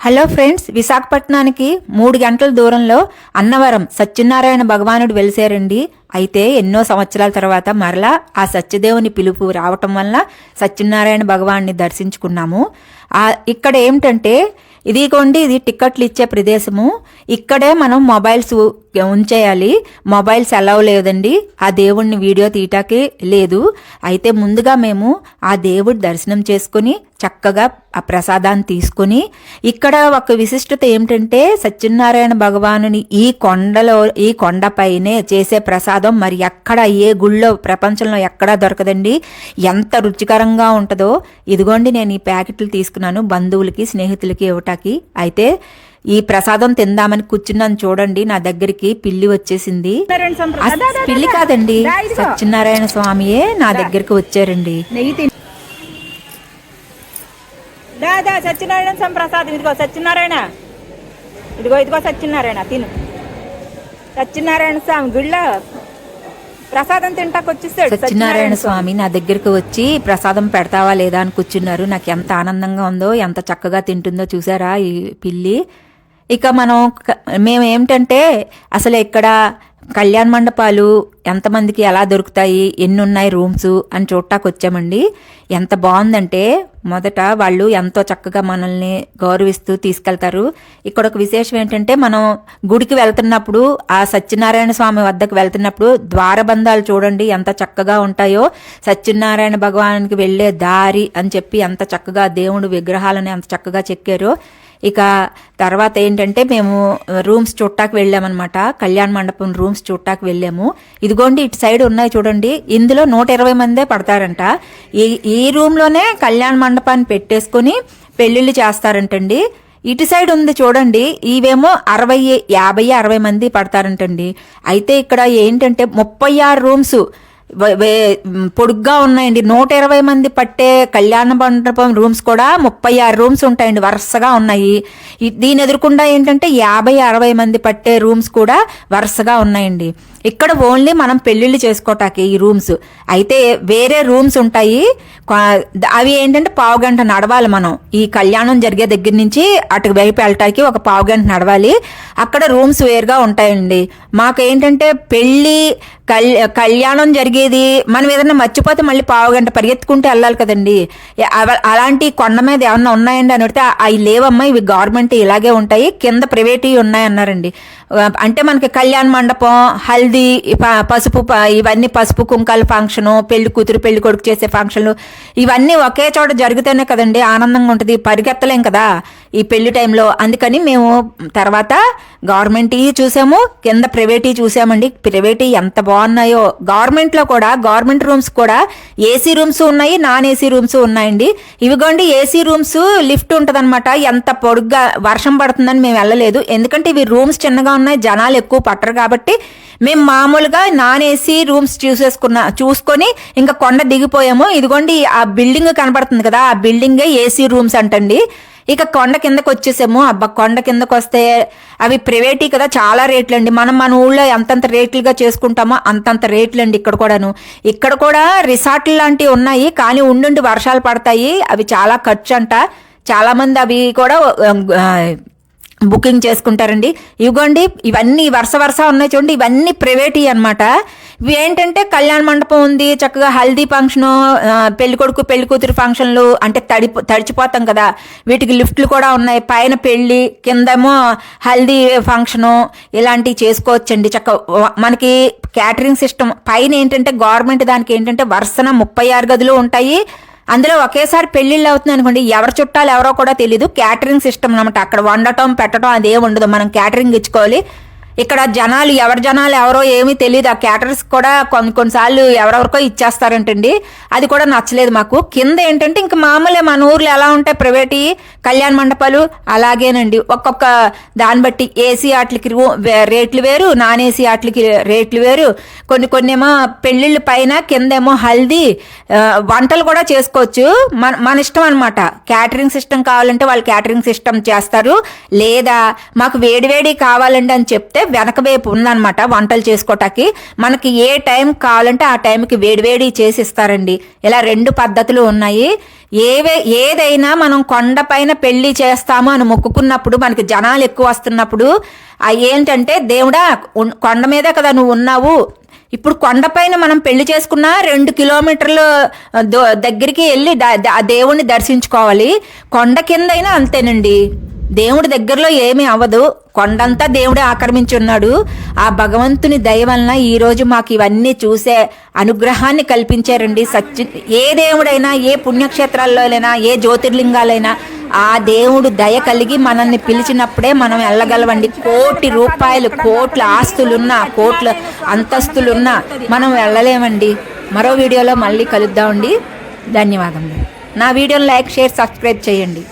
Hello friends విశాఖపట్నానికి మూడు గంటల దూరంలో అన్నవరం సత్యనారాయణ భగవానుడు వెలిసారండి అయితే ఎన్నో సంవత్సరాల తర్వాత మరలా ఆ సత్యదేవుని పిలుపు రావటం వల్ల సత్యనారాయణ భగవాన్ని దర్శించుకున్నాము. ఆ ఇక్కడ ఏమిటంటే ఇదిగోండి ఇది టిక్కెట్లు ఇచ్చే ప్రదేశము. ఇక్కడే మనం మొబైల్స్ ఉంచేయాలి. మొబైల్స్ అలవ్ లేదండి. ఆ దేవుడిని వీడియో తీయటాకే లేదు. అయితే ముందుగా మేము ఆ దేవుడి దర్శనం చేసుకుని చక్కగా ఆ ప్రసాదాన్ని తీసుకుని ఇక్కడ ఒక విశిష్టత ఏమిటంటే సత్యనారాయణ భగవానుని ఈ కొండలో ఈ కొండపైనే చేసే ప్రసాదం మరి ఎక్కడ ఏ గుళ్ళో ప్రపంచంలో ఎక్కడా దొరకదండి. ఎంత రుచికరంగా ఉంటుందో. ఇదిగోండి నేను ఈ ప్యాకెట్లు తీసుకున్నాను బంధువులకి స్నేహితులకి ఇవ్వటానికి అయితే ఈ ప్రసాదం తిందామని కూర్చున్నాను చూడండి నా దగ్గరికి పిల్లి వచ్చేసింది. పిల్లి కాదండి సత్యనారాయణ స్వామియే నా దగ్గరికి వచ్చారండి. సత్యనారాయణ స్వామి ప్రసాదం. ఇదిగో సత్యనారాయణ. ఇదిగో ఇదిగో సత్యనారాయణ తిను. సత్యనారాయణ స్వామి గుళ్ళో ప్రసాదం తింటాకు వచ్చేసాడు సత్యనారాయణ స్వామి నా దగ్గరికి వచ్చి ప్రసాదం పెడతావా లేదా అని కూర్చున్నారు. నాకు ఎంత ఆనందంగా ఉందో ఎంత చక్కగా తింటుందో చూసారా ఈ పిల్లి? ఇక మనం మేము ఏమిటంటే అసలు ఇక్కడ కళ్యాణ మండపాలు ఎంతమందికి ఎలా దొరుకుతాయి ఎన్ని ఉన్నాయి రూమ్స్ అని చూడటానికి వచ్చామండి ఎంత బాగుందంటే మొదట వాళ్ళు ఎంతో చక్కగా మనల్ని గౌరవిస్తూ తీసుకెళ్తారు. ఇక్కడ ఒక విశేషం ఏంటంటే మనం గుడికి వెళ్తున్నప్పుడు ఆ సత్యనారాయణ స్వామి వద్దకు వెళ్తున్నప్పుడు ద్వారబంధాలు చూడండి ఎంత చక్కగా ఉంటాయో. సత్యనారాయణ భగవానికి వెళ్ళే దారి అని చెప్పి ఎంత చక్కగా దేవుడు విగ్రహాలను ఎంత చక్కగా చెక్కారో. ఇక తర్వాత ఏంటంటే మేము రూమ్స్ చుట్టాకి వెళ్ళామన్నమాట. కళ్యాణ మండపం రూమ్స్ చుట్టాకి వెళ్ళాము. ఇదిగోండి ఇటు సైడ్ ఉన్నాయి చూడండి. ఇందులో నూట ఇరవై మందే పడతారంట. ఈ ఈ రూమ్లోనే కళ్యాణ మండపాన్ని పెట్టేసుకుని పెళ్ళిళ్ళు చేస్తారంటండి. ఇటు సైడ్ ఉంది చూడండి. ఇవేమో అరవై యాభై అరవై మంది పడతారంటండి. అయితే ఇక్కడ ఏంటంటే ముప్పై ఆరు రూమ్స్ పొడుగ్గా ఉన్నాయండి. నూట ఇరవై మంది పట్టే కళ్యాణ మండపం రూమ్స్ కూడా ముప్పై ఆరు రూమ్స్ ఉంటాయండి వరుసగా ఉన్నాయి. దీని ఎదురుకుండా ఏంటంటే యాభై అరవై మంది పట్టే రూమ్స్ కూడా వరుసగా ఉన్నాయండి. ఇక్కడ ఓన్లీ మనం పెళ్ళిళ్ళు చేసుకోవటానికి ఈ రూమ్స్ అయితే వేరే రూమ్స్ ఉంటాయి. అవి ఏంటంటే పావు గంట నడవాలి మనం. ఈ కళ్యాణం జరిగే దగ్గర నుంచి అటు వైపు వెళ్ళటానికి ఒక పావు గంట నడవాలి. అక్కడ రూమ్స్ వేరుగా ఉంటాయండి. మాకు ఏంటంటే పెళ్ళి కల్ కళ్యాణం జరిగేది మనం ఏదైనా మర్చిపోతే మళ్ళీ పావు గంట పరిగెత్తుకుంటే వెళ్ళాలి కదండి. అలాంటి కొండ మీద ఏమన్నా ఉన్నాయండి అని అడిగితే అవి లేవమ్మా ఇవి గవర్నమెంట్ ఇలాగే ఉంటాయి. కింద ప్రైవేట్ ఉన్నాయి అన్నారండి అంటే మనకి కళ్యాణ మండపం హల్దీ ప- పసుపు ఇవన్నీ పసుపు కుంకాల ఫంక్షను పెళ్ళి కూతురు పెళ్ళి కొడుకు చేసే ఫంక్షన్లు ఇవన్నీ ఒకే చోట జరిగితేనే కదండి ఆనందంగా ఉంటుంది పరిగెత్తలేం కదా ఈ పెళ్ళి టైంలో. అందుకని మేము తర్వాత గవర్నమెంట్ చూసాము కింద ప్రైవేట్వి చూసామండి. ప్రైవేట్వి ఎంత బాగున్నాయో గవర్నమెంట్లో కూడా గవర్నమెంట్ రూమ్స్ కూడా ఏసీ రూమ్స్ ఉన్నాయి నాన్ ఏసీ రూమ్స్ ఉన్నాయండి. ఇవిగోండి ఏసీ రూమ్స్ లిఫ్ట్ ఉంటుందన్నమాట. ఎంత పొడుగ్గా వర్షం పడుతుందని మేము వెళ్ళలేదు. ఎందుకంటే ఇవి రూమ్స్ చిన్నగా ఉన్నాయి జనాలు ఎక్కువ పట్టరు కాబట్టి మేము మామూలుగా నాన్ ఏసీ రూమ్స్ చూసేసుకున్న చూసుకొని ఇంకా కొండ దిగిపోయాము. ఇదిగోండి ఆ బిల్డింగ్ కనబడుతుంది కదా ఆ బిల్డింగే ఏసీ రూమ్స్ అంటండి. ఇక కొండ కిందకు వచ్చేసాము. అబ్బా కొండ కిందకు వస్తే అవి ప్రైవేటీ కదా చాలా రేట్లు అండి మనం మన ఊళ్ళో ఎంతంత రేట్లుగా చేసుకుంటామో అంతంత రేట్లు అండి ఇక్కడ కూడాను. ఇక్కడ కూడా రిసార్ట్లు లాంటివి ఉన్నాయి కానీ ఉండుండి వర్షాలు పడతాయి. అవి చాలా ఖర్చు అంట. చాలామంది అవి కూడా బుకింగ్ చేసుకుంటారండి. ఇవ్వండి ఇవన్నీ వరుస వరుస ఉన్నాయి చూడండి ఇవన్నీ ప్రైవేట్ అన్నమాట. ఇవి ఏంటంటే కళ్యాణ మండపం ఉంది చక్కగా హల్దీ ఫంక్షన్ పెళ్ళి కొడుకు పెళ్ళి కూతురు ఫంక్షన్లు అంటే తడి తడిచిపోతాం కదా. వీటికి లిఫ్ట్లు కూడా ఉన్నాయి పైన పెళ్ళి కిందేమో హల్దీ ఫంక్షను ఇలాంటివి చేసుకోవచ్చండి. చక్క మనకి క్యాటరింగ్ సిస్టమ్ పైన ఏంటంటే గవర్నమెంట్ దానికి ఏంటంటే వరుసన ముప్పై ఆరు గదులు ఉంటాయి. అందులో ఒకేసారి పెళ్ళిళ్ళు అవుతుంది అనుకోండి ఎవరి చుట్టాలు ఎవరో కూడా తెలియదు క్యాటరింగ్ సిస్టమ్ అనమాట అక్కడ వండటం పెట్టడం అదే ఉండదు. మనం క్యాటరింగ్ ఇచ్చుకోవాలి. ఇక్కడ జనాలు ఎవరి జనాలు ఎవరో ఏమీ తెలియదు ఆ క్యాటర్స్ కూడా కొన్ని కొన్నిసార్లు ఎవరెవరికో ఇచ్చేస్తారంటండి. అది కూడా నచ్చలేదు మాకు. కింద ఏంటంటే ఇంక మామూలే మన ఊర్లో ఎలా ఉంటాయి ప్రైవేట్ కళ్యాణ మండపాలు అలాగేనండి. ఒక్కొక్క దాన్ని బట్టి ఏసీ ఆటలకి రేట్లు వేరు నాన్ ఏసీ ఆటలకి రేట్లు వేరు. కొన్ని కొన్ని ఏమో పెళ్ళిళ్ళ పైన కిందేమో హల్దీ వంటలు కూడా చేసుకోవచ్చు. మన మన ఇష్టం అనమాట క్యాటరింగ్ సిస్టమ్ కావాలంటే వాళ్ళు క్యాటరింగ్ సిస్టమ్ చేస్తారు. లేదా మాకు వేడివేడి కావాలండి అని చెప్తే వెనక వైపు ఉందన్నమాట వంటలు చేసుకోవటానికి మనకి ఏ టైం కావాలంటే ఆ టైంకి వేడివేడి చేసి ఇస్తారండి. ఇలా రెండు పద్ధతులు ఉన్నాయి. ఏవే ఏదైనా మనం కొండపైన పెళ్ళి చేస్తాము అని మొక్కుకున్నప్పుడు మనకి జనాలు ఎక్కువ వస్తున్నప్పుడు అవి ఏంటంటే దేవుడా కొండ మీదే కదా నువ్వు ఉన్నావు. ఇప్పుడు కొండపైన మనం పెళ్ళి చేసుకున్న రెండు కిలోమీటర్లు దో- దగ్గరికి వెళ్ళి ఆ దేవుణ్ణి దర్శించుకోవాలి. కొండ కిందైనా అంతేనండి. దేవుడి దగ్గరలో ఏమీ అవ్వదు. కొండంతా దేవుడే ఆక్రమించి ఉన్నాడు ఆ భగవంతుని దయ వలన ఈ రోజు మాకు ఇవన్నీ చూసే అనుగ్రహాన్ని కల్పించారండి సత్య ఏ దేవుడైనా ఏ పుణ్యక్షేత్రాల్లోనైనా ఏ జ్యోతిర్లింగాలైనా ఆ దేవుడు దయ కలిగి మనల్ని పిలిచినప్పుడే మనం వెళ్ళగలవండి కోటి రూపాయలు కోట్ల ఆస్తులున్నా కోట్ల అంతస్తులున్నా మనం వెళ్ళలేమండి. మరో వీడియోలో మళ్ళీ కలుద్దామండి. ధన్యవాదములు. నా వీడియోని లైక్ షేర్ సబ్స్క్రైబ్ చేయండి.